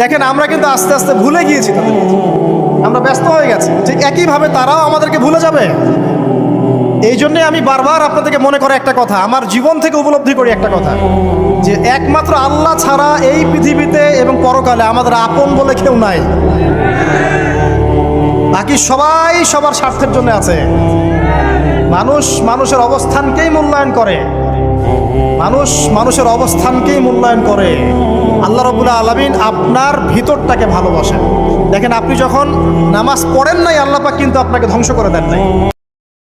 দেখেন, আমরা কিন্তু আস্তে আস্তে ভুলে গিয়েছি তাদের আমরা ব্যস্ত হয়ে গেছি। যে একইভাবে তারাও আমাদেরকে ভুলে যাবে। এই জন্যে আমি বারবার আপনাদেরকে মনে করে একটা কথা, আমার জীবন থেকে উপলব্ধি করি একটা কথা, যে একমাত্র আল্লাহ ছাড়া এই পৃথিবীতে এবং পরকালে আমাদের আপন বলে কেউ নাই। বাকি সবাই সবার স্বার্থের জন্য আছে। মানুষ মানুষের অবস্থানকেই মূল্যায়ন করে। মানুষ মানুষের অবস্থানকেই মূল্যায়ন করে। রবুল্লা আলমিন আপনার ভিতরটাকে ভালোবাসেন। দেখেন, আপনি যখন নামাজ পড়েন নাই আল্লাপাক কিন্তু আপনাকে ধ্বংস করে দেন নাই।